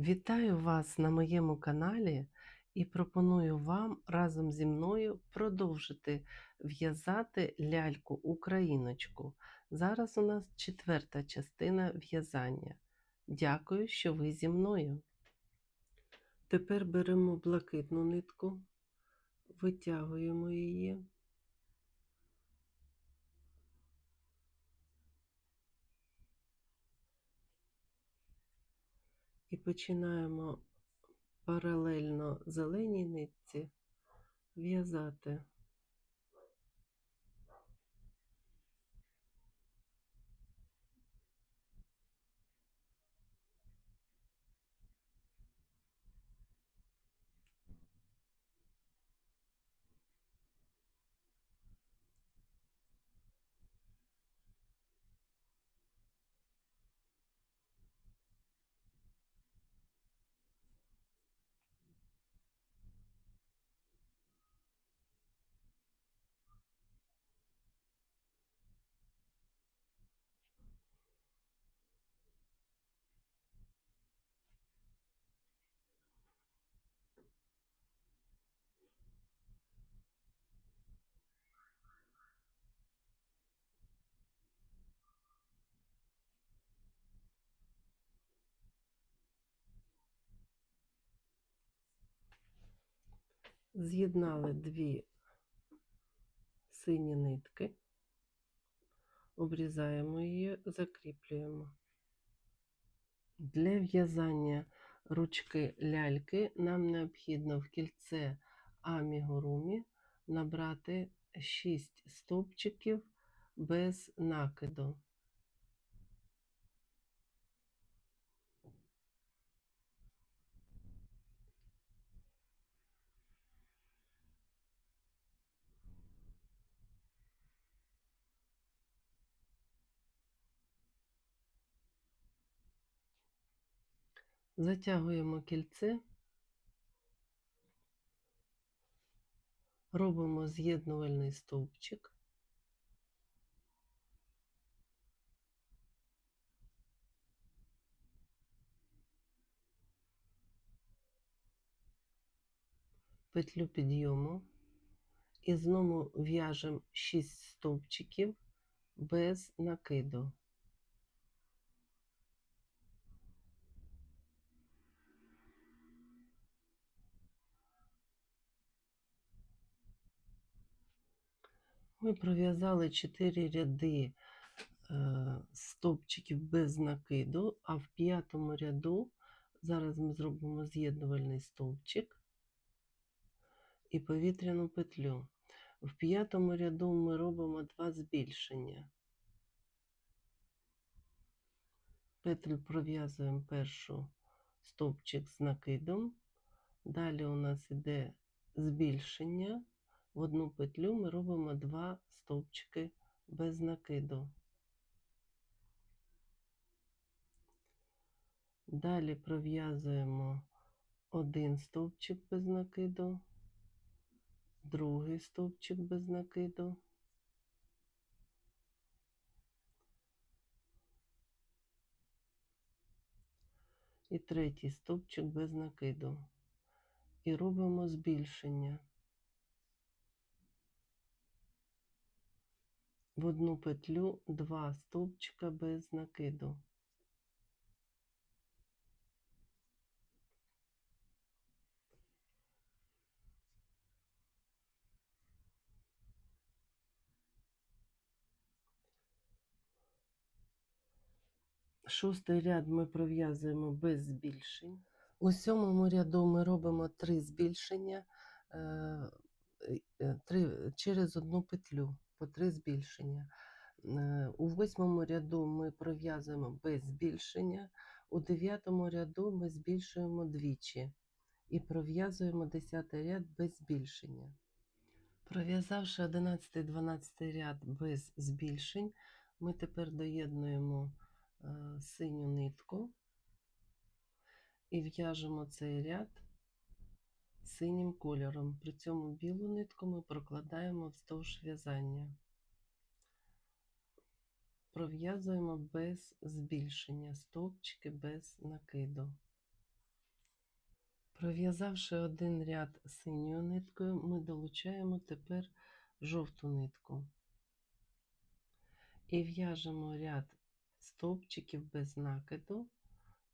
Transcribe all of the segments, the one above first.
Вітаю вас на моєму каналі і пропоную вам разом зі мною продовжити в'язати ляльку україночку. Зараз у нас четверта частина в'язання. Дякую, що ви зі мною. Тепер беремо блакитну нитку, витягуємо її. І починаємо паралельно зеленій нитці в'язати. З'єднали дві сині нитки, обрізаємо її, закріплюємо. Для в'язання ручки ляльки нам необхідно в кільце амігурумі набрати 6 стовпчиків без накиду. Затягуємо кільце, робимо з'єднувальний стовпчик. Петлю підйому і знову в'яжемо 6 стовпчиків без накиду. Ми пров'язали 4 ряди е, стовпчиків без накиду, а в п'ятому ряду зараз ми зробимо з'єднувальний стовпчик і повітряну петлю. В п'ятому ряду ми робимо два збільшення. Петлю пров'язуємо першу стовпчик з накидом. Далі у нас йде збільшення. В одну петлю ми робимо два стовпчики без накиду. Далі пров'язуємо один стовпчик без накиду, другий стовпчик без накиду. І третій стовпчик без накиду. І робимо збільшення. В одну петлю два стовпчика без накиду. Шостий ряд ми пров'язуємо без збільшень. У сьомому ряду ми робимо три збільшення е, три, через одну петлю по три збільшення. Е, У восьмому ряду ми пров'язуємо без збільшення, у дев'ятому ряду ми збільшуємо двічі і пров'язуємо десятий ряд без збільшення. Пров'язавши 11-12 ряд без збільшень, ми тепер доєднуємо е, синю нитку і в'яжемо цей ряд синім кольором. При цьому білу нитку ми прокладаємо вздовж в'язання. Пров'язуємо без збільшення, стовпчики без накиду. Пров'язавши один ряд синьою ниткою, ми долучаємо тепер жовту нитку. І в'яжемо ряд стовпчиків без накиду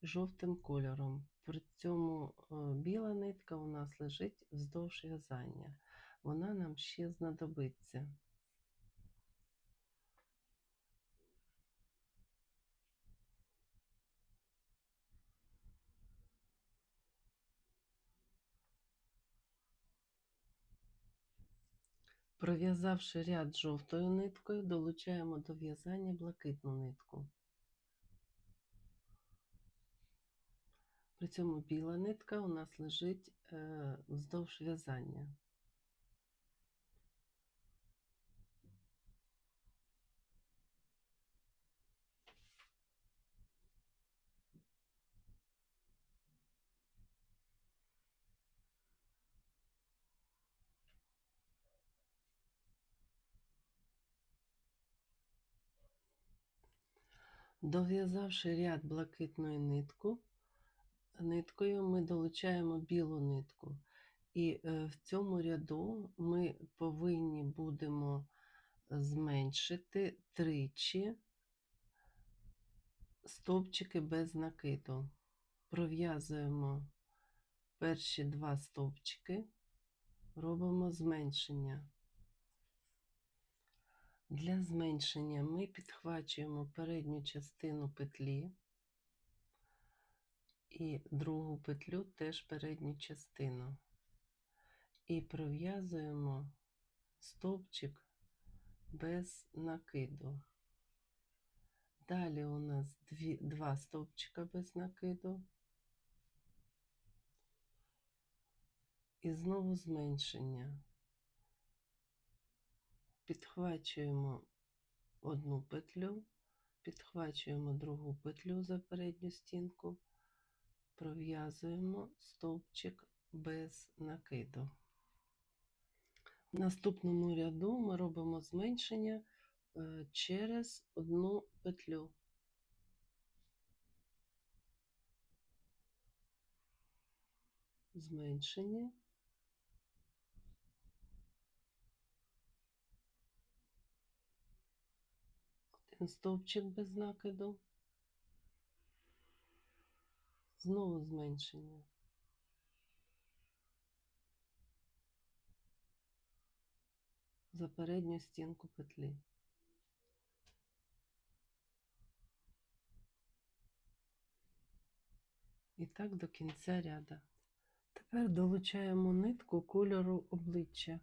жовтим кольором. При цьому біла нитка у нас лежить вздовж в'язання. Вона нам ще знадобиться. Пров'язавши ряд жовтою ниткою, долучаємо до в'язання блакитну нитку. При цьому біла нитка у нас лежить е, вздовж в'язання. Дов'язавши ряд блакитною нитку, ниткою, ми долучаємо білу нитку. І е, в цьому ряду ми повинні будемо зменшити тричі стовпчики без накиду. Пров'язуємо перші два стовпчики, робимо зменшення. Для зменшення ми підхвачуємо передню частину петлі і другу петлю теж передню частину. І пров'язуємо стовпчик без накиду. Далі у нас дві, два стовпчика без накиду. І знову зменшення. Підхвачуємо одну петлю, підхвачуємо другу петлю за передню стінку, пров'язуємо стовпчик без накиду. В наступному ряду ми робимо зменшення е, через одну петлю. Зменшення. Один стовпчик без накиду. Знову зменшення. За передню стінку петлі. І так до кінця ряда. Тепер долучаємо нитку кольору обличчя.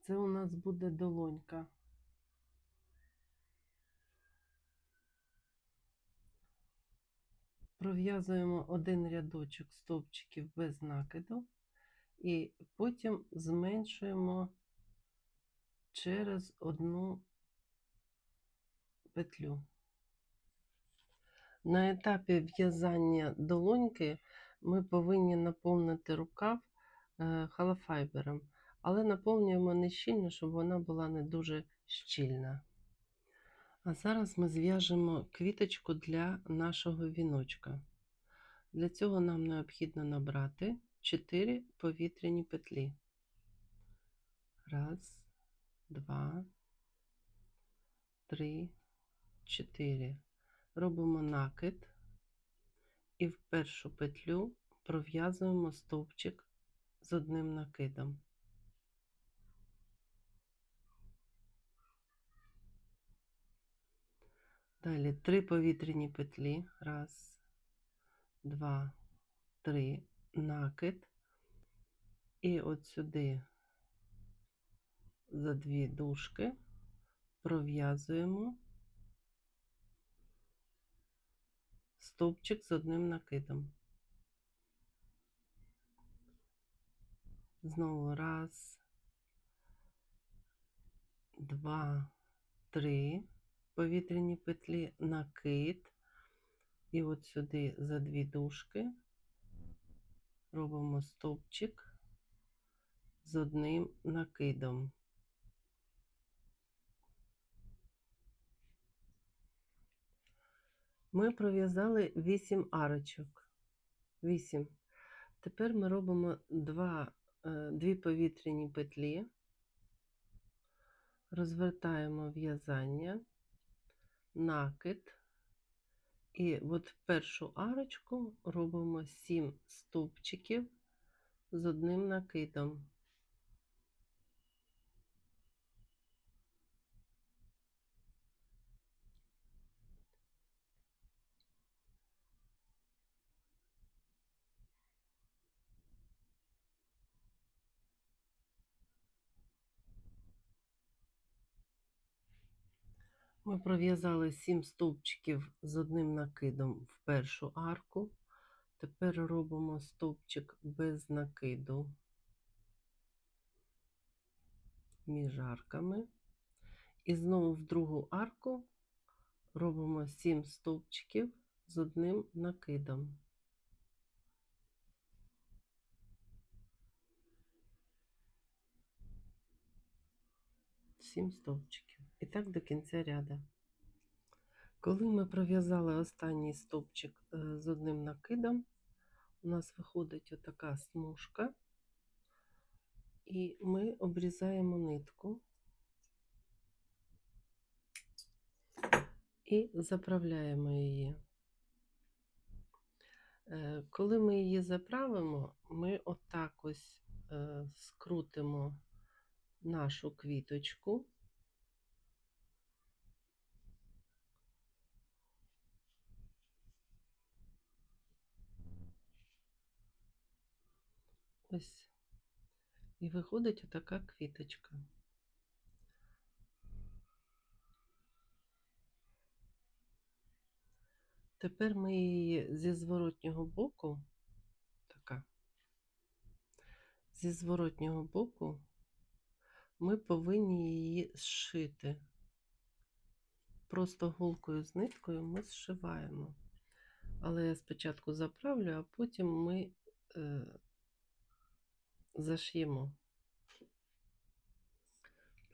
Це у нас буде долонька. Пров'язуємо один рядочок стовпчиків без накиду і потім зменшуємо через одну петлю. На етапі в'язання долоньки ми повинні наповнити рукав е, халофайбером, але наповнюємо не щільно, щоб вона була не дуже щільна. А зараз ми зв'яжемо квіточку для нашого віночка. Для цього нам необхідно набрати 4 повітряні петлі. Раз, два, три, чотири. Робимо накид і в першу петлю пров'язуємо стовпчик з одним накидом. Далі три повітряні петлі. Раз, два, три, накид. І от сюди за дві дужки пров'язуємо стовпчик з одним накидом. Знову раз, два, три повітряні петлі, накид, і от сюди за дві дужки робимо стовпчик з одним накидом. Ми пров'язали 8 арочок. 8. Тепер ми робимо два, е, дві повітряні петлі, розвертаємо в'язання, накид, і от першу арочку робимо 7 стовпчиків з одним накидом. Ми пров'язали 7 стовпчиків з одним накидом в першу арку. Тепер робимо стовпчик без накиду між арками. І знову в другу арку робимо 7 стовпчиків з одним накидом. Сім стовпчиків. І так до кінця ряду. Коли ми пров'язали останній стовпчик е, з одним накидом, у нас виходить отака смужка, і ми обрізаємо нитку і заправляємо її. Е, Коли ми її заправимо, ми отак ось е, скрутимо нашу квіточку. Ось. І виходить отака квіточка. Тепер ми її зі зворотнього боку, така, зі зворотнього боку ми повинні її зшити. Просто голкою з ниткою ми зшиваємо. Але я спочатку заправлю, а потім ми е, заш'ємо.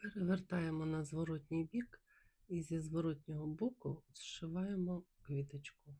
Перевертаємо на зворотній бік і зі зворотнього боку зшиваємо квіточку.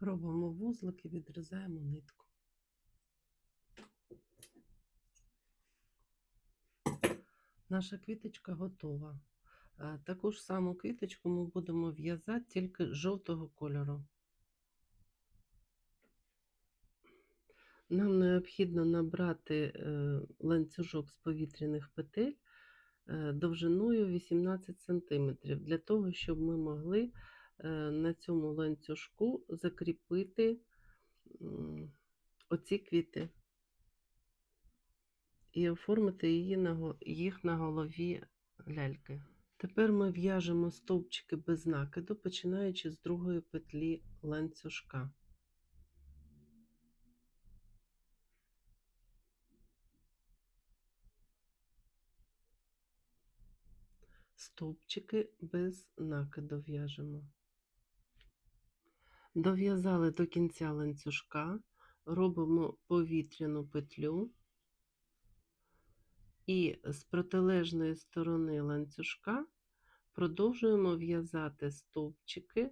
Робимо вузлик і відрізаємо нитку. Наша квіточка готова. Е, Таку ж саму квіточку ми будемо в'язати тільки жовтого кольору. Нам необхідно набрати е, ланцюжок з повітряних петель е, довжиною 18 см для того, щоб ми могли на цьому ланцюжку закріпити оці квіти і оформити їх на голові ляльки. Тепер ми в'яжемо стовпчики без накиду, починаючи з другої петлі ланцюжка. Стовпчики без накиду в'яжемо. Дов'язали до кінця ланцюжка, робимо повітряну петлю і з протилежної сторони ланцюжка продовжуємо в'язати стовпчики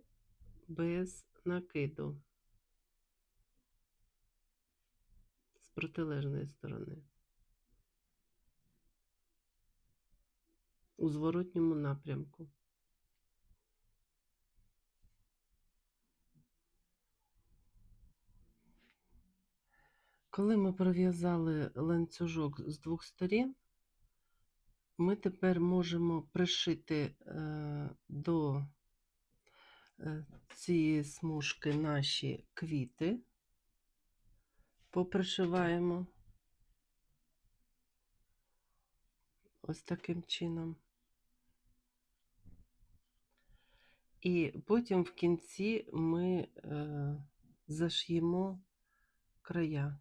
без накиду. З протилежної сторони. У зворотньому напрямку. Коли ми пров'язали ланцюжок з двох сторін, ми тепер можемо пришити е, до е, цієї смужки наші квіти, попришиваємо ось таким чином. І потім в кінці ми е, заш'ємо края.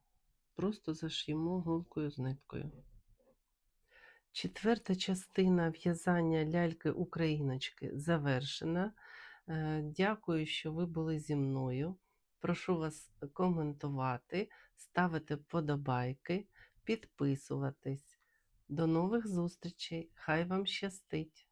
Просто заш'ємо голкою з ниткою. Четверта частина в'язання ляльки Україночки завершена. Е, Дякую, що ви були зі мною. Прошу вас коментувати, ставити вподобайки, підписуватись. До нових зустрічей. Хай вам щастить!